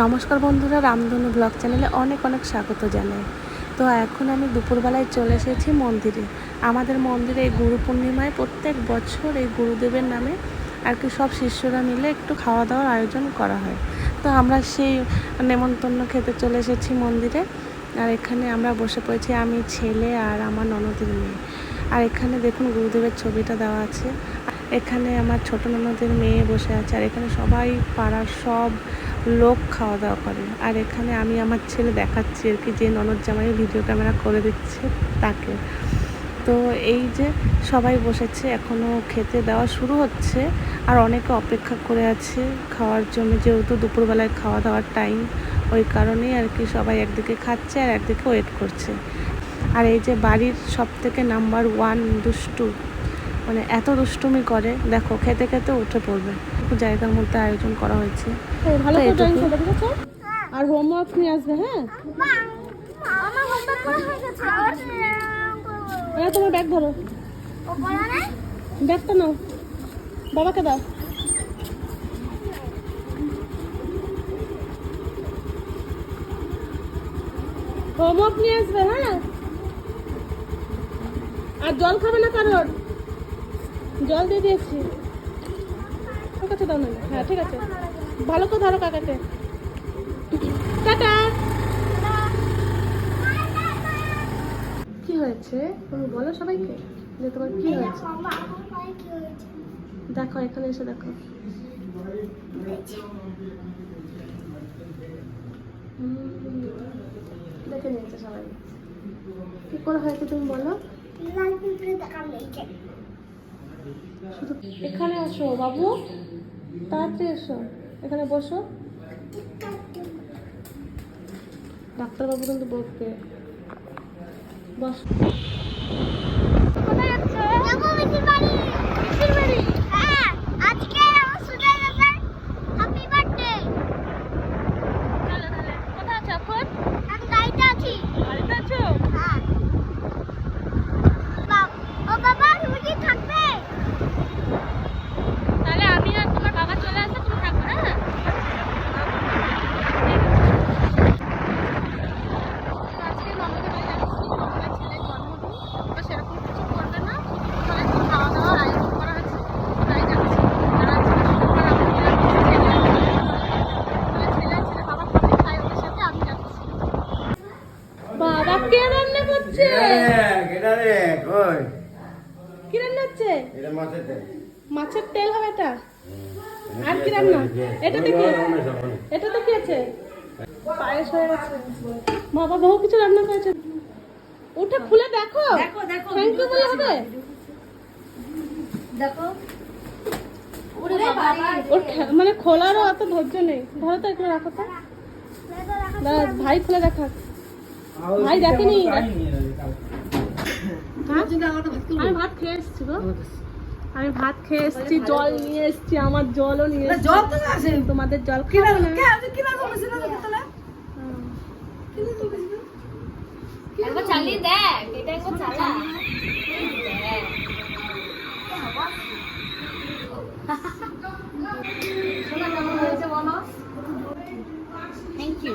নমস্কার বন্ধুরা, রামধনু ব্লগ চ্যানেলে অনেক অনেক স্বাগত জানাই। তো এখন আমি দুপুরবেলায় চলে এসেছি মন্দিরে। আমাদের মন্দিরে এই গুরু পূর্ণিমায় প্রত্যেক বছর এই গুরুদেবের নামে আর কি সব শিষ্যরা মিলে একটু খাওয়া দাওয়ার আয়োজন করা হয়। তো আমরা সেই নেমন্তন্ন খেতে চলে এসেছি মন্দিরে। আর এখানে আমরা বসে পড়েছি আমি, ছেলে আর আমার ননদের মেয়ে। আর এখানে দেখুন গুরুদেবের ছবিটা দেওয়া আছে। এখানে আমার ছোট ননদের মেয়ে বসে আছে। আর এখানে সবাই পাড়ার সব লোক খাওয়া দাওয়া করে। আর এখানে আমি আমার ছেলে দেখাচ্ছি আর কি, যে ননদ জামাই ভিডিও ক্যামেরা করে দিচ্ছে তাকে। তো এই যে সবাই বসেছে এখনও খেতে দেওয়া শুরু হচ্ছে। আর অনেকে অপেক্ষা করে আছে খাওয়ার জন্য, যেহেতু দুপুরবেলায় খাওয়া দাওয়ার টাইম ওই কারণেই আর কি সবাই একদিকে খাচ্ছে আর একদিকে ওয়েট করছে। আর এই যে বাড়ির সব থেকে নাম্বার ওয়ান দুষ্টু মানে এত দুষ্টুমি করে দেখো খেতে খেতে উঠে পড়বে। একটু জায়গার মধ্যে আয়োজন করা হয়েছে। আর হোমওয়ার্ক নিয়ে আসবে হ্যাঁ? আমার হোমওয়ার্ক করা হয়ে গেছে আর এবার তোমার ব্যাগ ধরো। ব্যাগটা নাও। বাবাকে দাও। হোমওয়ার্ক নিয়ে আসবে হ্যাঁ? আর জল খাবে না কারোর? জল দিয়ে দিয়েছি। ঠিক আছে, দাও না হ্যাঁ ঠিক আছে। ভালো করে ধরো কাকাকে। টাটা। কি হয়েছে? তুমি বলো সবাইকে যে তোমার কি হয়েছে? দেখো, এখানে এসে দেখো। দেখে নিয়েছে সবাই। কি করে হয়েছে তুমি বলো? লাল পিঁপড়ে দেখা এখানে আসো বাবু। তাড়াতাড়ি এসো। এখানে বসো। ডাক্তারবাবু কিন্তু বকবে। বস কোথায় যাচ্ছ যাব মিসির বাড়ি মিসির বাড়ি হ্যাঁ আজকে আমার সুজয় দাদার হ্যাপি বার্থডে চলো তাহলে কোথায় আছো এখন আমি গাড়িতে আছি বাড়িতে আছো হ্যাঁ বাব- ও বাবা তুমি কি থাকবে তাহলে আমি আর তোমার বাবা চলে আসবে তুমি থাকবে হ্যাঁ আজকে ননদের বাড়ি যাচ্ছি ননদের ছেলের জন্মদিন তো সেরকম কিছু করবে না ওখানে একটু খাওয়া দাওয়ার আয়োজন করা হয়েছে তাই যাচ্ছি আর আজকে শুক্রবার আমার নিরামিষ ছেলে আছে। মানে ছেলে আর ছেলে বাবা খাবে তাই ওদের সাথে আমি যাচ্ছি বাবা কে রান্না করছে? এটা রে কই? কি রান্না হচ্ছে? এটা মাছের তেল। মাছের তেল হবে এটা? আর কি রান্না? এটাতে কি? এটাতে কি আছে? পায়েস হয়ে গেছে। বাবা বহু কিছু রান্না করেছে। উঠে খুলে দেখো। থ্যাংক ইউ বলে হবে। ওর মানে খোলারও অত ধৈর্য নেই। ধরো তো একটু রাখো তো। ভাই খুলে দেখা ভাই দেখেনি? হ্যাঁ? আমি ভাত খেয়ে এসছি গো। আমি ভাত খেয়ে এসছি জল নিয়ে এসছি আমার জলও নিয়ে এসছি। জল তো তোমাদের জল খেয়ে কিনা চালিয়ে দেখ এটা একবার চালা শোনা কেমন হয়েছে বলো থ্যাংক ইউ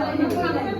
Gracias.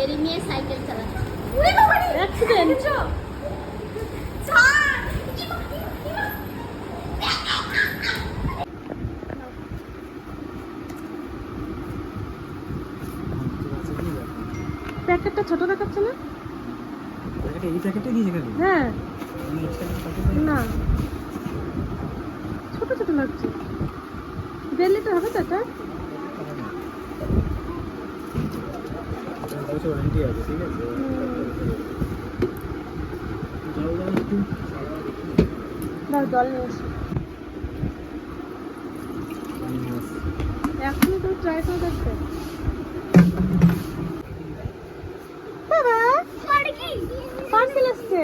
ভেরি মেয়ে সাইকেল চালানো প্যাকেটটা ছোট দেখাচ্ছে না? এই প্যাকেটটা দিয়েছে কেন হ্যাঁ। না। ছোট ছোট লাগছে। দিল্লি তো হবে তো এটা? বছর ওয়ারেন্টি আছে ঠিক আছে? জল নিয়ে এখনই তো ট্রাই করে দেখতে। বাবা পার্সেল আসছে